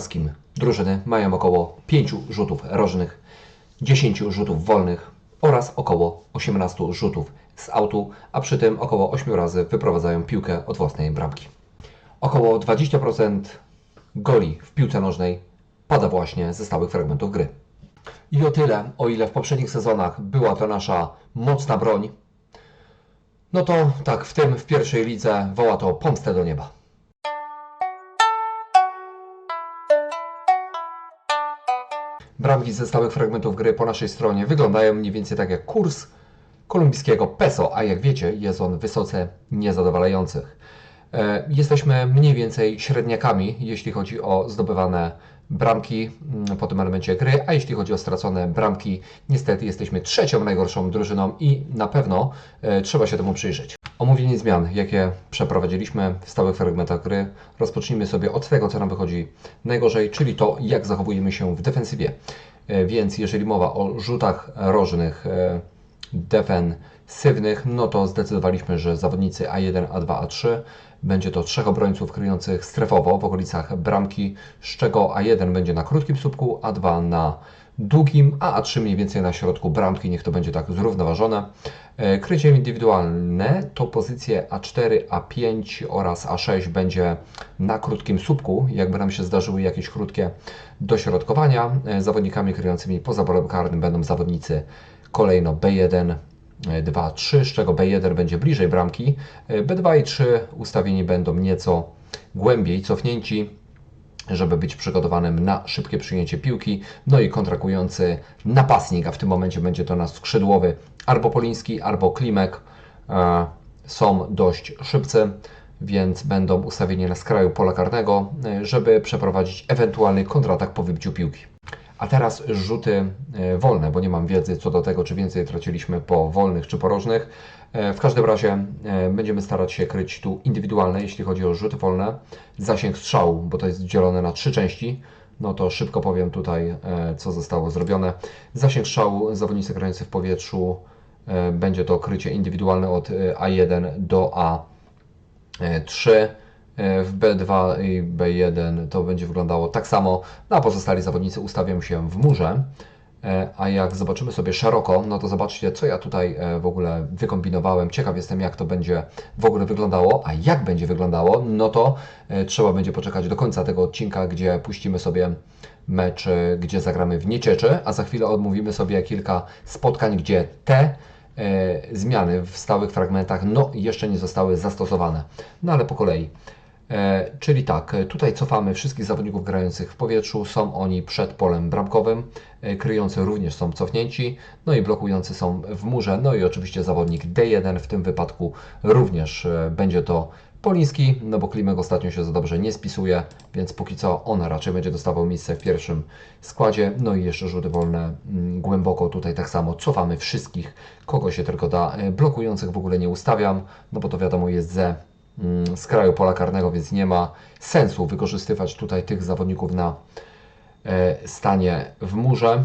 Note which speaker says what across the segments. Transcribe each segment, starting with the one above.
Speaker 1: Piłkarskim drużyny mają około 5 rzutów rożnych, 10 rzutów wolnych oraz około 18 rzutów z autu, a przy tym około 8 razy wyprowadzają piłkę od własnej bramki. Około 20% goli w piłce nożnej pada właśnie ze stałych fragmentów gry. I o tyle, o ile w poprzednich sezonach była to nasza mocna broń, no to tak, w tym w pierwszej lidze woła to pomstę do nieba. Bramki ze stałych fragmentów gry po naszej stronie wyglądają mniej więcej tak jak kurs kolumbijskiego peso, a jak wiecie, jest on wysoce niezadowalających. E, Jesteśmy mniej więcej średniakami, jeśli chodzi o zdobywane bramki mm, po tym elemencie gry, a jeśli chodzi o stracone bramki, niestety jesteśmy trzecią najgorszą drużyną i na pewno e, trzeba się temu przyjrzeć. Omówienie zmian, jakie przeprowadziliśmy w stałych fragmentach gry, rozpocznijmy sobie od tego, co nam wychodzi najgorzej, czyli to, jak zachowujemy się w defensywie. E, Więc jeżeli mowa o rzutach rożnych, e, defensywnych, no to zdecydowaliśmy, że zawodnicy A1, A2, A3 będzie to trzech obrońców kryjących strefowo w okolicach bramki, z czego A1 będzie na krótkim słupku, A2 na długim, a A3 mniej więcej na środku bramki, niech to będzie tak zrównoważone. E, Krycie indywidualne to pozycje A4, A5 oraz A6 będzie na krótkim słupku, jakby nam się zdarzyły jakieś krótkie dośrodkowania. E, Zawodnikami kryjącymi poza polem karnym będą zawodnicy kolejno B1, 2, 3, z czego B1 będzie bliżej bramki. E, B2 i 3 ustawieni będą nieco głębiej cofnięci, żeby być przygotowanym na szybkie przyjęcie piłki. No i kontrakujący napastnik, a w tym momencie będzie to nasz skrzydłowy albo Poliński, albo Klimek. E, Są dość szybcy, więc będą ustawieni na skraju pola karnego, e, żeby przeprowadzić ewentualny kontratak po wybiciu piłki. A teraz rzuty e, wolne, bo nie mam wiedzy co do tego, czy więcej traciliśmy po wolnych czy porożnych. E, W każdym razie e, będziemy starać się kryć tu indywidualne, jeśli chodzi o rzuty wolne. Zasięg strzału, bo to jest dzielone na trzy części. No to szybko powiem tutaj, co zostało zrobione. Zasięg strzału zawodnicy grający w powietrzu będzie to krycie indywidualne od e, A1 do A3. E, W B2 i B1 to będzie wyglądało tak samo, a pozostali zawodnicy ustawią się w murze. E, A jak zobaczymy sobie szeroko, no to zobaczcie, co ja tutaj e, w ogóle wykombinowałem. Ciekaw jestem, jak to będzie w ogóle wyglądało. A jak będzie wyglądało, no to trzeba będzie poczekać do końca tego odcinka, gdzie puścimy sobie mecz, gdzie zagramy w Niecieczy, a za chwilę odmówimy sobie kilka spotkań, gdzie te zmiany w stałych fragmentach no jeszcze nie zostały zastosowane. No ale po kolei. E, czyli tak, e, tutaj cofamy wszystkich zawodników grających w powietrzu, są oni przed polem bramkowym, e, kryjący również są cofnięci, no i blokujący są w murze, no i oczywiście zawodnik D1 w tym wypadku również będzie to Poliński, no bo Klimek ostatnio się za dobrze nie spisuje, więc póki co on raczej będzie dostawał miejsce w pierwszym składzie, no i jeszcze rzuty wolne mm, głęboko tutaj tak samo cofamy wszystkich, kogo się tylko da, blokujących w ogóle nie ustawiam, no bo to wiadomo jest ze z kraju pola karnego, więc nie ma sensu wykorzystywać tutaj tych zawodników na e, stanie w murze.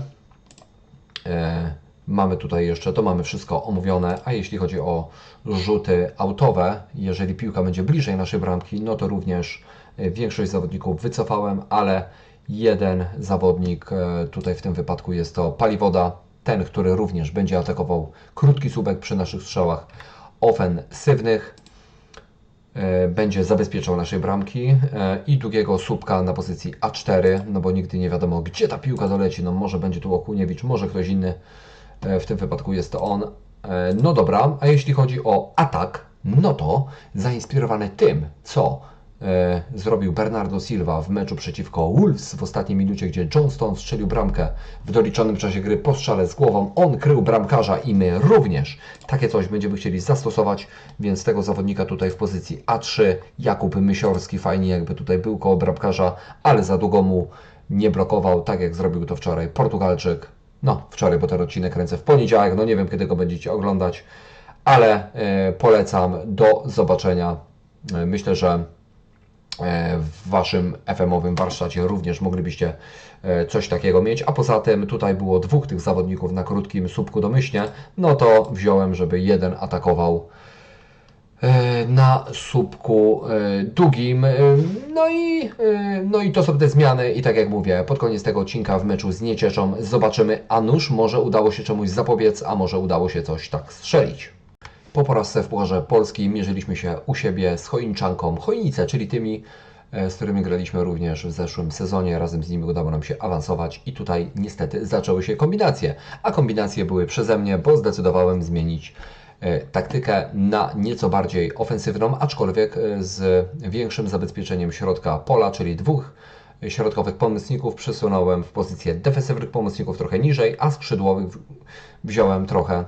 Speaker 1: E, Mamy tutaj jeszcze, to mamy wszystko omówione, a jeśli chodzi o rzuty autowe, jeżeli piłka będzie bliżej naszej bramki, no to również e, większość zawodników wycofałem, ale jeden zawodnik, tutaj w tym wypadku jest to Paliwoda, ten, który również będzie atakował krótki słupek przy naszych strzałach ofensywnych będzie zabezpieczał naszej bramki e, i długiego słupka na pozycji A4, no bo nigdy nie wiadomo, gdzie ta piłka doleci. No może będzie tu Okuniewicz, może ktoś inny. E, W tym wypadku jest to on. E, No dobra, a jeśli chodzi o atak, no to zainspirowany tym, co e, zrobił Bernardo Silva w meczu przeciwko Wolves w ostatniej minucie, gdzie Johnston strzelił bramkę w doliczonym czasie gry po strzale z głową. On krył bramkarza i my również takie coś będziemy chcieli zastosować, więc tego zawodnika tutaj w pozycji A3 Jakub Mysiorski fajnie jakby tutaj był koło bramkarza, ale za długo mu nie blokował, tak jak zrobił to wczoraj Portugalczyk. No, wczoraj, bo ten odcinek kręcę w poniedziałek, no nie wiem kiedy go będziecie oglądać, ale e, polecam do zobaczenia. E, myślę, że e, w Waszym FM-owym warsztacie również moglibyście e, coś takiego mieć, a poza tym tutaj było dwóch tych zawodników na krótkim słupku domyślnie, no to wziąłem, żeby jeden atakował e, na słupku e, długim. E, No i, e, no i to są te zmiany i tak jak mówię, pod koniec tego odcinka w meczu z Niecieczą zobaczymy, a nuż może udało się czemuś zapobiec, a może udało się coś tak strzelić. Po porażce w Pucharze Polski mierzyliśmy się u siebie z Chojniczanką Chojnice, czyli tymi, e, z którymi graliśmy również w zeszłym sezonie. Razem z nimi udało nam się awansować i tutaj niestety zaczęły się kombinacje. A kombinacje były przeze mnie, bo zdecydowałem zmienić e, taktykę na nieco bardziej ofensywną, aczkolwiek e, z większym zabezpieczeniem środka pola, czyli dwóch środkowych pomocników przesunąłem w pozycję defensywnych pomocników trochę niżej, a skrzydłowych wziąłem trochę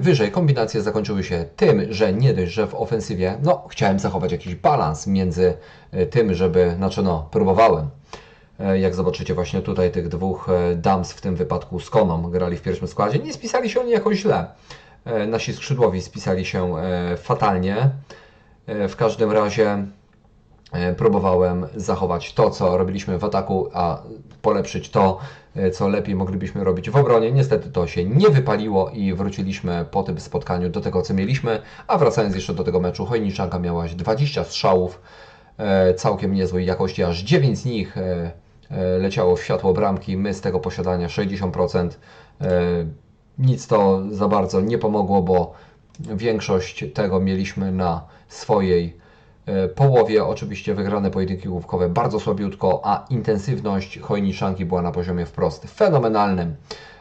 Speaker 1: wyżej. Kombinacje zakończyły się tym, że nie dość, że w ofensywie, no, chciałem zachować jakiś balans między e, tym, żeby, znaczy no, próbowałem. E, Jak zobaczycie właśnie tutaj tych dwóch e, dams, w tym wypadku z Koną, grali w pierwszym składzie. Nie spisali się oni jakoś źle. E, Nasi skrzydłowi spisali się e, fatalnie. E, W każdym razie e, próbowałem zachować to, co robiliśmy w ataku, a polepszyć to, e, co lepiej moglibyśmy robić w obronie. Niestety to się nie wypaliło i wróciliśmy po tym spotkaniu do tego, co mieliśmy. A wracając jeszcze do tego meczu, Chojniczanka miałaś 20 strzałów, e, całkiem niezłej jakości, aż 9 z nich e, e, leciało w światło bramki, my z tego posiadania 60%. E, Nic to za bardzo nie pomogło, bo większość tego mieliśmy na swojej e, połowie. Oczywiście wygrane pojedynki główkowe bardzo słabiutko, a intensywność chojniczanki była na poziomie wprost fenomenalnym.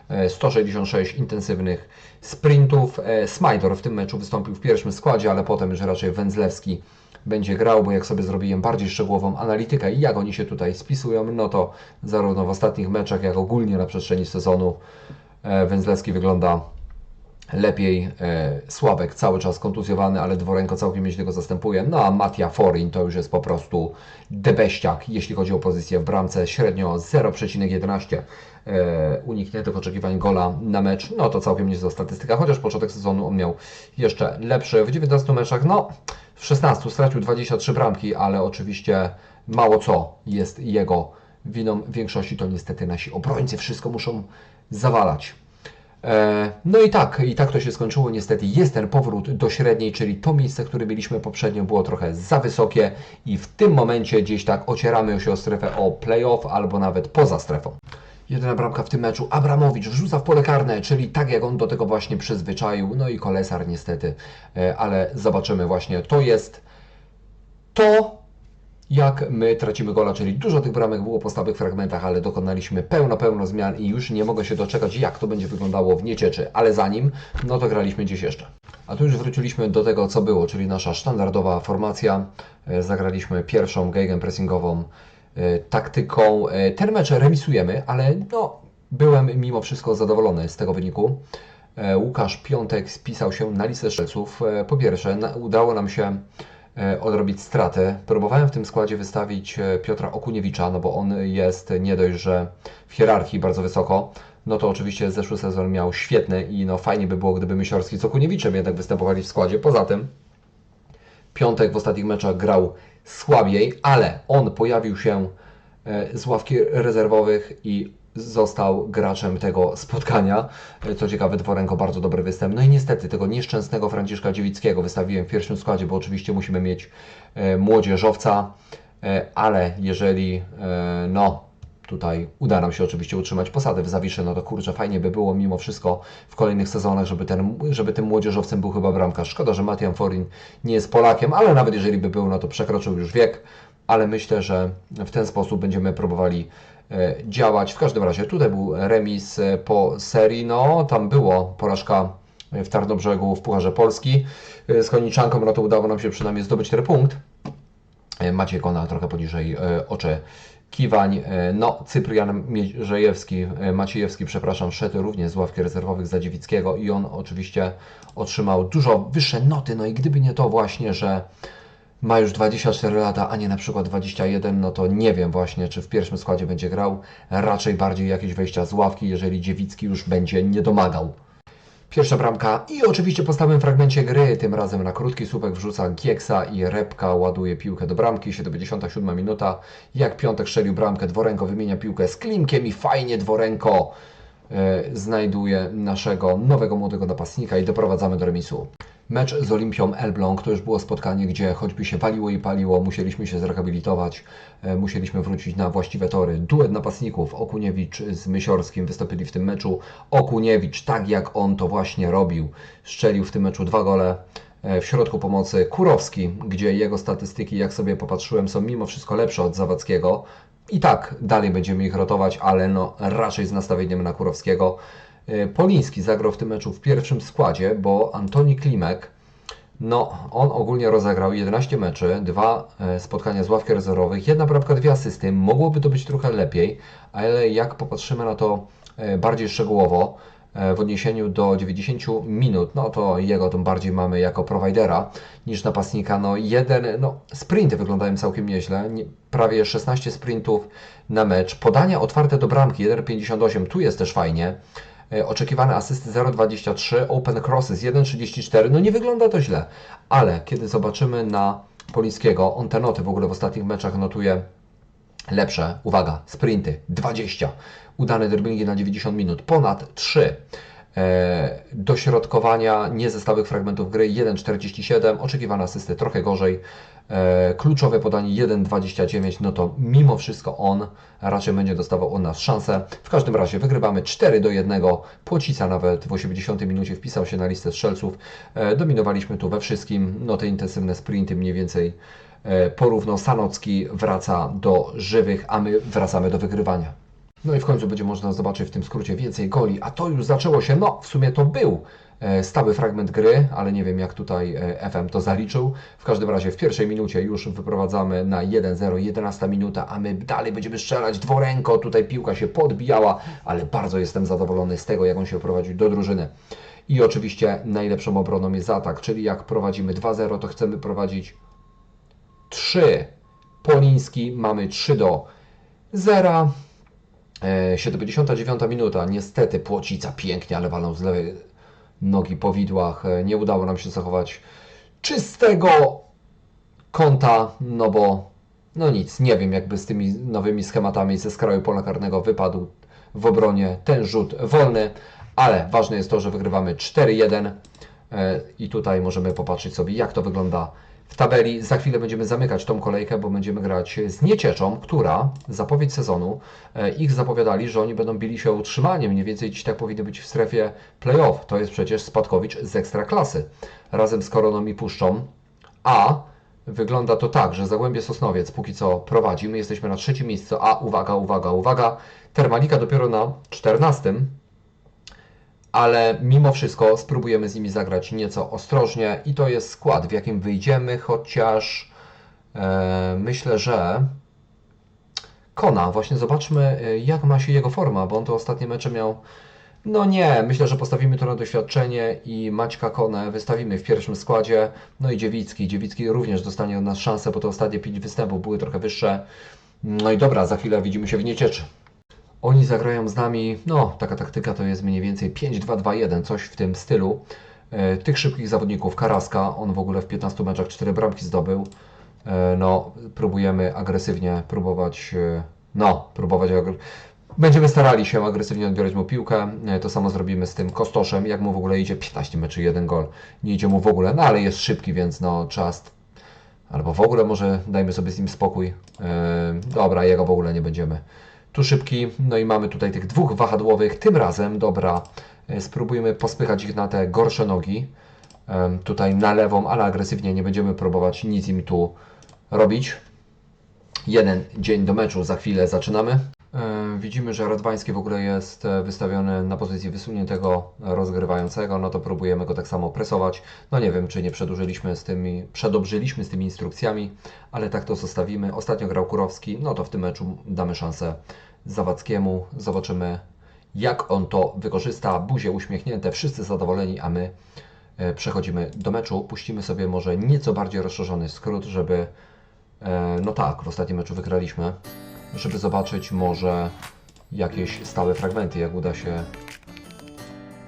Speaker 1: E, 166 intensywnych sprintów. E, Smajdor w tym meczu wystąpił w pierwszym składzie, ale potem już raczej Wędzlewski będzie grał, bo jak sobie zrobiłem bardziej szczegółową analitykę i jak oni się tutaj spisują, no to zarówno w ostatnich meczach, jak ogólnie na przestrzeni sezonu e, Wędzlewski wygląda lepiej. E, Sławek cały czas kontuzjowany, ale Dworenko całkiem nieźle go zastępuje. No a Matia Forin to już jest po prostu debeściak, jeśli chodzi o pozycję w bramce. Średnio 0,11 e, unikniętych oczekiwań gola na mecz. No to całkiem niezła statystyka, chociaż początek sezonu on miał jeszcze lepszy. W 19 meczach, no w 16 stracił 23 bramki, ale oczywiście mało co jest jego winą. W większości to niestety nasi obrońcy wszystko muszą zawalać. E, No i tak, i tak to się skończyło. Niestety jest ten powrót do średniej, czyli to miejsce, które mieliśmy poprzednio, było trochę za wysokie i w tym momencie gdzieś tak ocieramy się o strefę o playoff albo nawet poza strefą. Jedyna bramka w tym meczu, Abramowicz wrzuca w pole karne, czyli tak jak on do tego właśnie przyzwyczaił. No i Kolesar niestety, e, ale zobaczymy właśnie, to jest to, jak my tracimy gola, czyli dużo tych bramek było po stałych fragmentach, ale dokonaliśmy pełno, pełno zmian i już nie mogę się doczekać, jak to będzie wyglądało w Niecieczy. Ale zanim, no to graliśmy gdzieś jeszcze. A tu już wróciliśmy do tego, co było, czyli nasza standardowa formacja. E, Zagraliśmy pierwszą gegenpressingową e, taktyką. E, Ten mecz remisujemy, ale no, byłem mimo wszystko zadowolony z tego wyniku. Łukasz Piątek spisał się na listę strzelców. Po pierwsze, udało nam się odrobić straty. Próbowałem w tym składzie wystawić e, Piotra Okuniewicza, no bo on jest nie dość, że w hierarchii bardzo wysoko, no to oczywiście zeszły sezon miał świetny i no fajnie by było, gdyby Mysiorski z Okuniewiczem jednak występowali w składzie. Poza tym Piątek w ostatnich meczach grał słabiej, ale on pojawił się e, z ławki rezerwowych i został graczem tego spotkania. E, Co ciekawe, Dworenko bardzo dobry występ. No i niestety tego nieszczęsnego Franciszka Dziewickiego wystawiłem w pierwszym składzie, bo oczywiście musimy mieć e, młodzieżowca, e, ale jeżeli no tutaj uda nam się oczywiście utrzymać posadę w Zawiszy, no to kurczę, fajnie by było mimo wszystko w kolejnych sezonach, żeby, ten, żeby tym młodzieżowcem był chyba bramkarz. Szkoda, że Matian Forin nie jest Polakiem, ale nawet jeżeli by był, no to przekroczył już wiek, ale myślę, że w ten sposób będziemy próbowali działać. W każdym razie tutaj był remis e, po serii, no tam było porażka w Tarnobrzegu w Pucharze Polski e, z Koniczanką, no to udało nam się przynajmniej zdobyć ten punkt. E, Maciej Kona trochę poniżej e, oczekiwań. E, No, Cyprian Mierzejewski, e, Maciejewski, przepraszam, szedł również z ławki rezerwowych za Dziewickiego i on oczywiście otrzymał dużo wyższe noty. No i gdyby nie to właśnie, że ma już 24 lata, a nie na przykład 21, no to nie wiem właśnie, czy w pierwszym składzie będzie grał. Raczej bardziej jakieś wejścia z ławki, jeżeli Dziewicki już będzie nie domagał. Pierwsza bramka i oczywiście po stałym fragmencie gry, tym razem na krótki słupek wrzuca Gieksa i Repka ładuje piłkę do bramki, 77 minuta. Jak Piątek strzelił bramkę, Dworenko wymienia piłkę z Klimkiem i fajnie Dworenko e, znajduje naszego nowego młodego napastnika i doprowadzamy do remisu. Mecz z Olimpią Elbląg to już było spotkanie, gdzie choćby się paliło i paliło, musieliśmy się zrehabilitować, e, musieliśmy wrócić na właściwe tory. Duet napastników Okuniewicz z Mysiorskim wystąpili w tym meczu. Okuniewicz, tak jak on to właśnie robił, strzelił w tym meczu dwa gole. E, W środku pomocy Kurowski, gdzie jego statystyki, jak sobie popatrzyłem, są mimo wszystko lepsze od Zawadzkiego. I tak dalej będziemy ich rotować, ale no raczej z nastawieniem na Kurowskiego. E, Poliński zagrał w tym meczu w pierwszym składzie, bo Antoni Klimek, no on ogólnie rozegrał 11 meczy, dwa e, spotkania z ławki rezerwowych, jedna bramka, dwie asysty. Mogłoby to być trochę lepiej, ale jak popatrzymy na to e, bardziej szczegółowo, w odniesieniu do 90 minut, no to jego tym bardziej mamy jako prowajdera niż napastnika. No jeden, no sprinty wyglądają całkiem nieźle, nie, prawie 16 sprintów na mecz, podania otwarte do bramki 1,58, tu jest też fajnie. E, Oczekiwane asysty 0,23, open crosses 1,34, no nie wygląda to źle, ale kiedy zobaczymy na Polińskiego, on te noty w ogóle w ostatnich meczach notuje lepsze, uwaga, sprinty 20, udane dribblingi na 90 minut, ponad 3. E, dośrodkowania niezestałych fragmentów gry 1,47, oczekiwane asysty trochę gorzej, e, kluczowe podanie 1,29, no to mimo wszystko on raczej będzie dostawał od nas szansę. W każdym razie wygrywamy 4 do 1, Płocica nawet w 80 minucie wpisał się na listę strzelców, e, dominowaliśmy tu we wszystkim, no te intensywne sprinty mniej więcej porówno Sanocki wraca do żywych, a my wracamy do wygrywania. No i w końcu będzie można zobaczyć w tym skrócie więcej goli, a to już zaczęło się, no w sumie to był e, stały fragment gry, ale nie wiem jak tutaj e, FM to zaliczył. W każdym razie w pierwszej minucie już wyprowadzamy na 1-0, 11 minuta, a my dalej będziemy strzelać dworęko, tutaj piłka się podbijała, ale bardzo jestem zadowolony z tego jak on się prowadził do drużyny. I oczywiście najlepszą obroną jest atak, czyli jak prowadzimy 2-0, to chcemy prowadzić 3. Poliński mamy 3 do 0. E, 79 minuta. Niestety Płocica pięknie, ale walą z lewej nogi po widłach. E, Nie udało nam się zachować czystego kąta, no bo no nic, nie wiem jakby z tymi nowymi schematami ze skraju pola karnego wypadł w obronie ten rzut wolny, ale ważne jest to, że wygrywamy 4-1 e, i tutaj możemy popatrzeć sobie jak to wygląda w tabeli. Za chwilę będziemy zamykać tą kolejkę, bo będziemy grać z Niecieczą, która zapowiedź sezonu, e, ich zapowiadali, że oni będą bili się o utrzymanie, mniej więcej dziś tak powinny być w strefie playoff. To jest przecież Spadkowicz z Ekstraklasy, razem z Koroną i Puszczą, a wygląda to tak, że Zagłębie Sosnowiec póki co prowadzi, my jesteśmy na trzecim miejscu, a uwaga, uwaga, uwaga, Termalika dopiero na 14, ale mimo wszystko spróbujemy z nimi zagrać nieco ostrożnie i to jest skład, w jakim wyjdziemy, chociaż e, myślę, że Kona, właśnie zobaczmy e, jak ma się jego forma, bo on to ostatnie mecze miał no nie, myślę, że postawimy to na doświadczenie i Maćka Konę wystawimy w pierwszym składzie. No i Dziewicki. Dziewicki również dostanie od nas szansę, bo te ostatnie pięć występów były trochę wyższe. No i dobra, za chwilę widzimy się w Niecieczy. Oni zagrają z nami, no taka taktyka to jest mniej więcej 5-2-2-1, coś w tym stylu. E, tych szybkich zawodników, Karaska, on w ogóle w 15 meczach 4 bramki zdobył. E, no, próbujemy agresywnie próbować, e, no, próbować Będziemy starali się agresywnie odbierać mu piłkę. To samo zrobimy z tym Kostoszem. Jak mu w ogóle idzie 15 meczy, jeden gol. Nie idzie mu w ogóle, no ale jest szybki, więc no st- Albo w ogóle może dajmy sobie z nim spokój. Dobra, jego w ogóle nie będziemy. Tu szybki, no i mamy tutaj tych dwóch wahadłowych. Tym razem, dobra, e, spróbujmy pospychać ich na te gorsze nogi. Tutaj na lewą, ale agresywnie nie będziemy próbować nic im tu robić. Jeden dzień do meczu, za chwilę zaczynamy. E, Widzimy, że Radwański w ogóle jest e, wystawiony na pozycji wysuniętego rozgrywającego, no to próbujemy go tak samo presować. No nie wiem, czy nie przedłużyliśmy z tymi, przedobrzyliśmy z tymi instrukcjami, ale tak to zostawimy. Ostatnio grał Kurowski, no to w tym meczu damy szansę Zawadzkiemu. Zobaczymy, jak on to wykorzysta. Buzie uśmiechnięte, wszyscy zadowoleni, a my e, przechodzimy do meczu. Puścimy sobie może nieco bardziej rozszerzony skrót, żeby E, No tak, w ostatnim meczu wygraliśmy, żeby zobaczyć może jakieś stałe fragmenty, jak uda się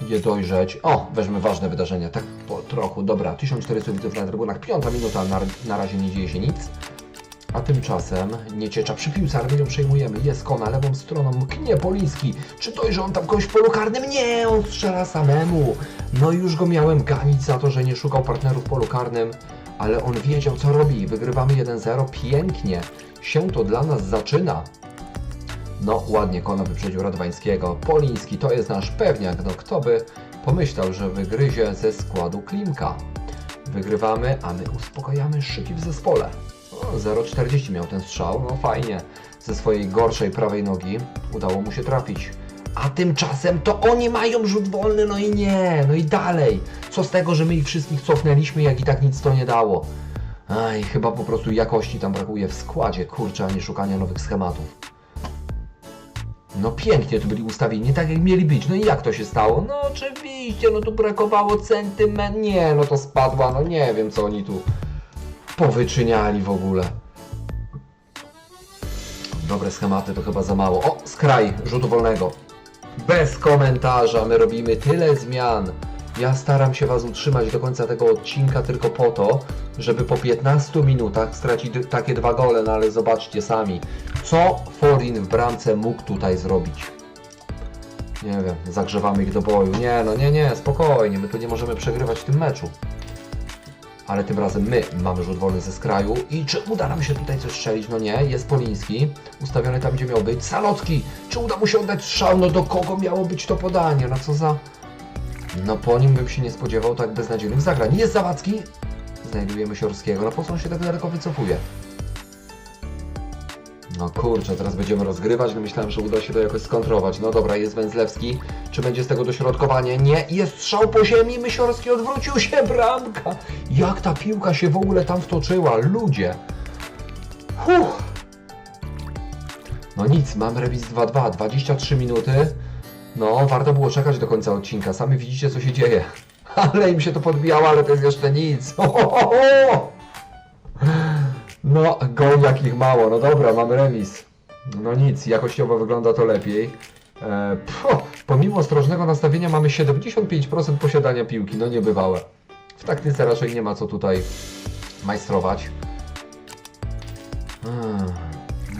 Speaker 1: je dojrzeć. O, weźmy ważne wydarzenia, tak po trochu, dobra, 1400 widzów na trybunach, piąta minuta, na, na razie nie dzieje się nic. A tymczasem Nieciecza przy piłce, ją przejmujemy. Jest Kona lewą stroną, mknie Poliński. Czy to, że on tam kogoś polu karnym? Nie, on strzela samemu. No już go miałem ganić za to, że nie szukał partnerów w polu karnym, ale on wiedział co robi. Wygrywamy 1-0, pięknie. Się to dla nas zaczyna. No, ładnie Kona wyprzedził Radwańskiego. Poliński to jest nasz pewniak. No, kto by pomyślał, że wygryzie ze składu Klimka. Wygrywamy, a my uspokajamy szyki w zespole. O, 0,40 miał ten strzał, no fajnie. Ze swojej gorszej prawej nogi udało mu się trafić. A tymczasem to oni mają rzut wolny, no i nie, no i dalej. Co z tego, że my ich wszystkich cofnęliśmy, jak i tak nic to nie dało. Aj, chyba po prostu jakości tam brakuje w składzie, kurczę, a nie szukania nowych schematów. No pięknie tu byli ustawieni, tak jak mieli być. No i jak to się stało? No oczywiście, no tu brakowało centyment. Nie, no to spadła, no nie wiem co oni tu powyczyniali w ogóle. Dobre schematy to chyba za mało. O, skraj rzutu wolnego. Bez komentarza, my robimy tyle zmian. Ja staram się Was utrzymać do końca tego odcinka tylko po to, żeby po 15 minutach stracić takie dwa gole, no ale zobaczcie sami, co Forin w bramce mógł tutaj zrobić. Nie wiem, zagrzewamy ich do boju. Nie, no nie, nie, spokojnie, my tu nie możemy przegrywać w tym meczu. Ale tym razem my mamy rzut wolny ze skraju i czy uda nam się tutaj coś strzelić? No nie, jest Poliński, ustawiony tam gdzie miał być. Salocki, czy uda mu się oddać strzał? No do kogo miało być to podanie? No co za... No po nim bym się nie spodziewał tak beznadziejnych zagrań. Jest Zawadzki, znajdujemy Siorskiego. No po co on się tak daleko wycofuje? No kurczę, teraz będziemy rozgrywać. No myślałem, że uda się to jakoś skontrować. No dobra, jest Węzlewski. Czy będzie z tego dośrodkowanie? Nie. Jest strzał po ziemi. Mysiorski odwrócił się. Bramka. Jak ta piłka się w ogóle tam wtoczyła? Ludzie. Huh. No nic, mamy remis 2-2. 23 minuty. No, warto było czekać do końca odcinka. Sami widzicie, co się dzieje. Ale im się to podbijało, ale to jest jeszcze nic. Ho, ho, ho, ho. No, gol jakich mało. No dobra, mamy remis. No nic, jakościowo wygląda to lepiej. E, pomimo ostrożnego nastawienia mamy 75% posiadania piłki. No niebywałe. W taktyce raczej nie ma co tutaj majstrować. Hmm,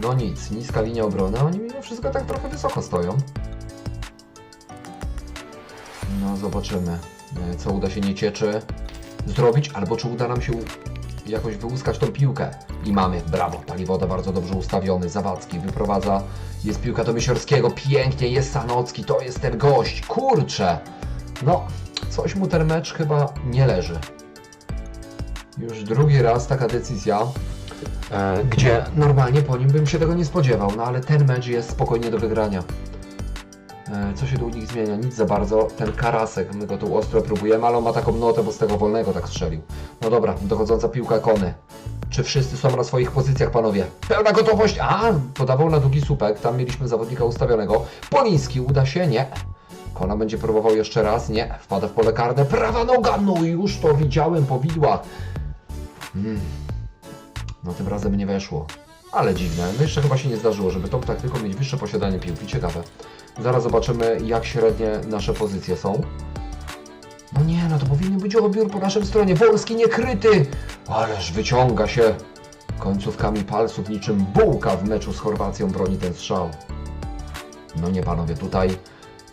Speaker 1: No nic, niska linia obrony, oni mimo wszystko tak trochę wysoko stoją. No zobaczymy, e, co uda się niecieczy zrobić, albo czy uda nam się jakoś wyłuskać tą piłkę. I mamy, brawo, Paliwoda bardzo dobrze ustawiony, Zawadzki wyprowadza, jest piłka do Mysiorskiego, pięknie, jest Sanocki, to jest ten gość, kurczę. No, coś mu ten mecz chyba nie leży. Już drugi raz taka decyzja, e, gdzie normalnie po nim bym się tego nie spodziewał, no ale ten mecz jest spokojnie do wygrania. E, Co się tu u nich zmienia? Nic za bardzo. Ten Karasek, my go tu ostro próbujemy, ale on ma taką notę, bo z tego wolnego tak strzelił. No dobra, dochodząca piłka Kony. Czy wszyscy są na swoich pozycjach, panowie? Pełna gotowość! A, podawał na długi słupek, tam mieliśmy zawodnika ustawionego. Poliński, uda się? Nie. Kona będzie próbował jeszcze raz? Nie. Wpada w pole karne. Prawa noga! No już to widziałem po widłach. Hmm. No tym razem nie weszło. Ale dziwne. No jeszcze chyba się nie zdarzyło, żeby tą taktyką mieć wyższe posiadanie piłki. Ciekawe. Zaraz zobaczymy, jak średnie nasze pozycje są. No nie, no to powinien być odbiór po naszym stronie. Wolski niekryty! Ależ wyciąga się końcówkami palców niczym bułka w meczu z Chorwacją broni ten strzał. No nie panowie, tutaj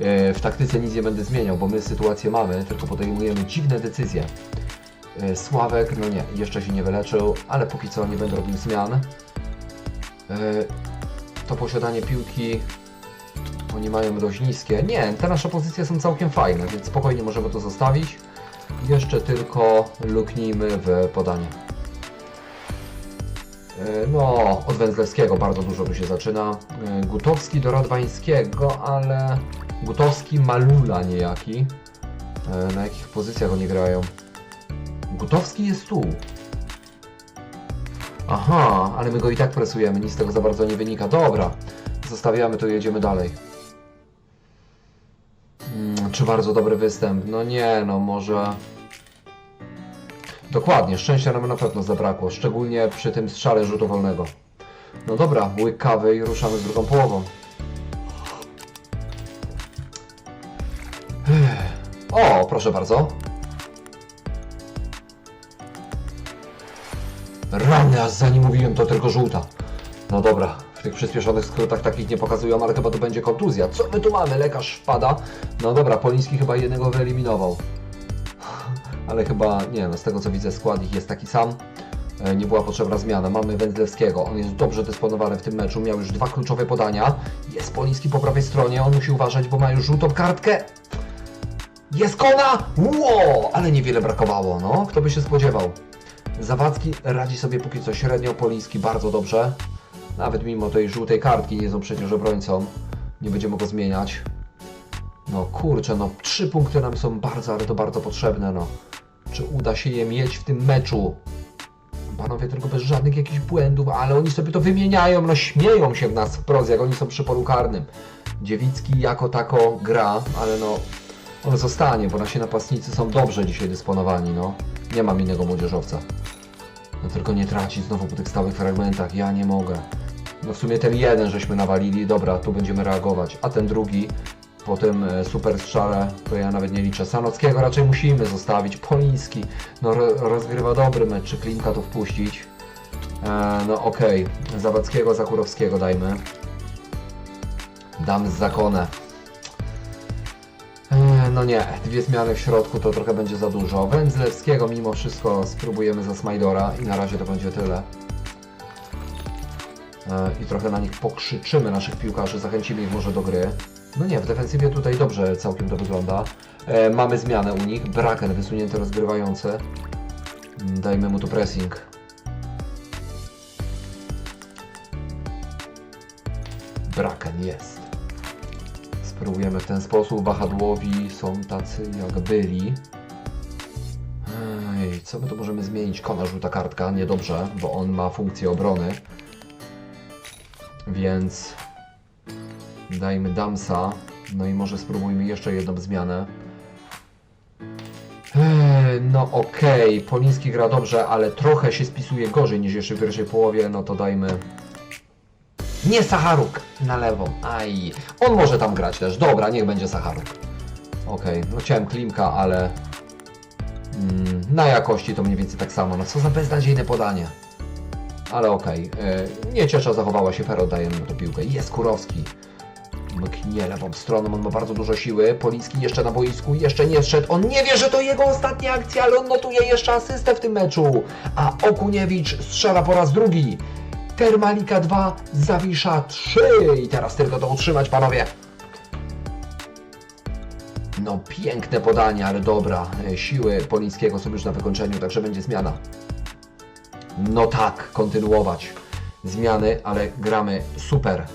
Speaker 1: e, w taktyce nic nie będę zmieniał, bo my sytuację mamy, tylko podejmujemy dziwne decyzje. E, Sławek, no nie, jeszcze się nie wyleczył, ale póki co nie będę robił zmian. E, To posiadanie piłki oni mają dość niskie. Nie, te nasze pozycje są całkiem fajne, więc spokojnie możemy to zostawić. Jeszcze tylko luknijmy w podanie. E, No, od Węzlewskiego bardzo dużo tu się zaczyna. E, Gutowski do Radwańskiego, ale Gutowski Malula niejaki. E, Na jakich pozycjach oni grają? Gutowski jest tu. Aha, ale my go i tak presujemy, nic z tego za bardzo nie wynika. Dobra, zostawiamy to i jedziemy dalej. Czy bardzo dobry występ? No nie, no może. Dokładnie, szczęścia nam na pewno zabrakło, szczególnie przy tym strzale rzutu wolnego. No dobra, łyk kawy i ruszamy z drugą połową. O, proszę bardzo. Rany, aż za nim mówiłem, to tylko żółta. No dobra, tych przyspieszonych skrótach takich nie pokazują, ale chyba to będzie kontuzja. Co my tu mamy? Lekarz wpada. No dobra, Poliński chyba jednego wyeliminował. Ale chyba, nie no, z tego co widzę skład ich jest taki sam. E, Nie była potrzebna zmiana. Mamy Wędlewskiego, on jest dobrze dysponowany w tym meczu, miał już dwa kluczowe podania. Jest Poliński po prawej stronie, on musi uważać, bo ma już żółtą kartkę. Jest Kona! Ło! Ale niewiele brakowało, no. Kto by się spodziewał. Zawadzki radzi sobie póki co średnio, Poliński bardzo dobrze. Nawet mimo tej żółtej kartki, nie on przecież obrońcą. Nie będziemy go zmieniać. No kurczę, no trzy punkty nam są bardzo, ale to bardzo potrzebne, no. Czy uda się je mieć w tym meczu? Panowie tylko bez żadnych jakichś błędów, ale oni sobie to wymieniają, no śmieją się w nas wprost, jak oni są przy polu karnym. Dziewicki jako tako gra, ale no on zostanie, bo nasi napastnicy są dobrze dzisiaj dysponowani, no. Nie mam innego młodzieżowca. No tylko nie tracić znowu po tych stałych fragmentach, ja nie mogę. No w sumie ten jeden żeśmy nawalili, dobra, tu będziemy reagować, a ten drugi po tym e, super strzale to ja nawet nie liczę. Sanockiego raczej musimy zostawić, Poliński, no ro, rozgrywa dobry mecz, czy Klimka tu wpuścić? E, no okej, Zawadzkiego, Zakurowskiego dajmy. Dam z zakonę. E, No nie, dwie zmiany w środku to trochę będzie za dużo. Wędzlewskiego mimo wszystko spróbujemy za Smajdora i na razie to będzie tyle. E, I trochę na nich pokrzyczymy naszych piłkarzy, zachęcimy ich może do gry. No nie, w defensywie tutaj dobrze całkiem to wygląda. E, mamy zmianę u nich. Braken wysunięty rozgrywający. Mm, Dajmy mu tu pressing. Braken jest. Spróbujemy w ten sposób. Wahadłowi są tacy jak byli. Ej, co my tu możemy zmienić? Kona żółta kartka, niedobrze, bo on ma funkcję obrony. Więc dajmy Damsa. No i może spróbujmy jeszcze jedną zmianę. Eee, no okej, Poliński gra dobrze, ale trochę się spisuje gorzej niż jeszcze w pierwszej połowie, no to dajmy... Nie Sacharuk! Na lewo. Aj. On może tam grać też. Dobra, niech będzie Sacharuk. Okej, no chciałem Klimka, ale... Mm, na jakości to mniej więcej tak samo. No co za beznadziejne podanie. Ale okej. e, Nie Ciesza zachowała się, Fero daje mu tę piłkę. Jest Kurowski. Mknie lewą stroną, on ma bardzo dużo siły. Poliński jeszcze na boisku, jeszcze nie szedł. On nie wie, że to jego ostatnia akcja, ale on notuje jeszcze asystę w tym meczu. A Okuniewicz strzela po raz drugi. Termalika 2, Zawisza 3. I teraz tylko to utrzymać, panowie. No piękne podanie, ale dobra. E, Siły Polińskiego są już na wykończeniu, także będzie zmiana. No tak, kontynuować zmiany, ale gramy super.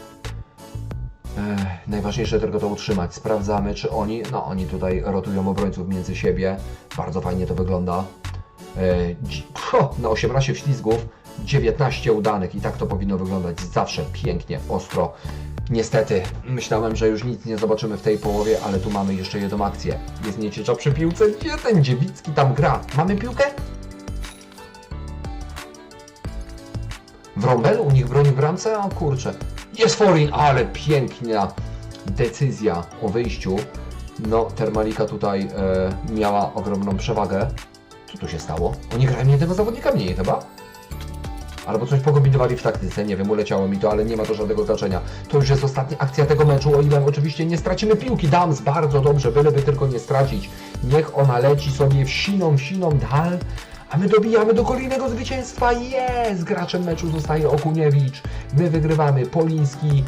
Speaker 1: Ech, najważniejsze tylko to utrzymać. Sprawdzamy, czy oni, no oni tutaj rotują obrońców między siebie. Bardzo fajnie to wygląda. E, dzi- pcho, na 18 ślizgów, 19 udanych i tak to powinno wyglądać zawsze pięknie, ostro. Niestety, myślałem, że już nic nie zobaczymy w tej połowie, ale tu mamy jeszcze jedną akcję. Jest nieciecza przy piłce, gdzie ten Dziewicki tam gra? Mamy piłkę? Wrąbel u nich broni w bramce? O kurczę. Jest Forin, ale piękna decyzja o wyjściu. No, Termalika tutaj e, miała ogromną przewagę. Co tu się stało? Oni grają jednego zawodnika mniej chyba? Albo coś pokombinowali w taktyce, nie wiem, uleciało mi to, ale nie ma to żadnego znaczenia. To już jest ostatnia akcja tego meczu, o ile oczywiście nie stracimy piłki. Dams bardzo dobrze, byleby tylko nie stracić. Niech ona leci sobie w siną, w siną dal, a my dobijamy do kolejnego zwycięstwa. Jest! Graczem meczu zostaje Okuniewicz. My wygrywamy. Poliński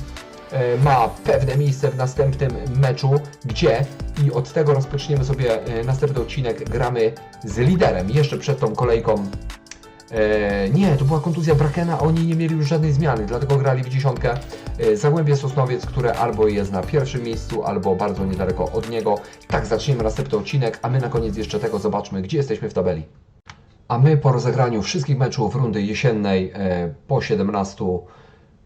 Speaker 1: e, ma pewne miejsce w następnym meczu, gdzie i od tego rozpoczniemy sobie e, następny odcinek. Gramy z liderem. Jeszcze przed tą kolejką E, nie, to była kontuzja Brakena, oni nie mieli już żadnej zmiany, dlatego grali w dziesiątkę. Zagłębie Sosnowiec, które albo jest na pierwszym miejscu, albo bardzo niedaleko od niego. Tak zaczniemy następny odcinek, a my na koniec jeszcze tego zobaczmy, gdzie jesteśmy w tabeli. A my po rozegraniu wszystkich meczów rundy jesiennej e, po 17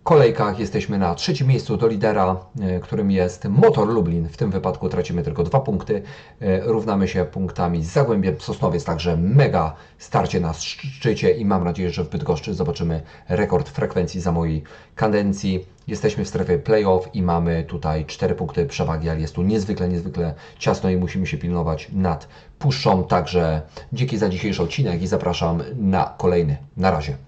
Speaker 1: kolejkach jesteśmy na trzecim miejscu do lidera, e, którym jest Motor Lublin. W tym wypadku tracimy tylko dwa punkty. E, Równamy się punktami z Zagłębiem Sosnowiec, także mega starcie na szczycie i mam nadzieję, że w Bydgoszczy zobaczymy rekord frekwencji za mojej kadencji. Jesteśmy w strefie playoff i mamy tutaj 4 punkty przewagi, ale jest tu niezwykle, niezwykle ciasno i musimy się pilnować nad puszczą. Także dzięki za dzisiejszy odcinek i zapraszam na kolejny. Na razie.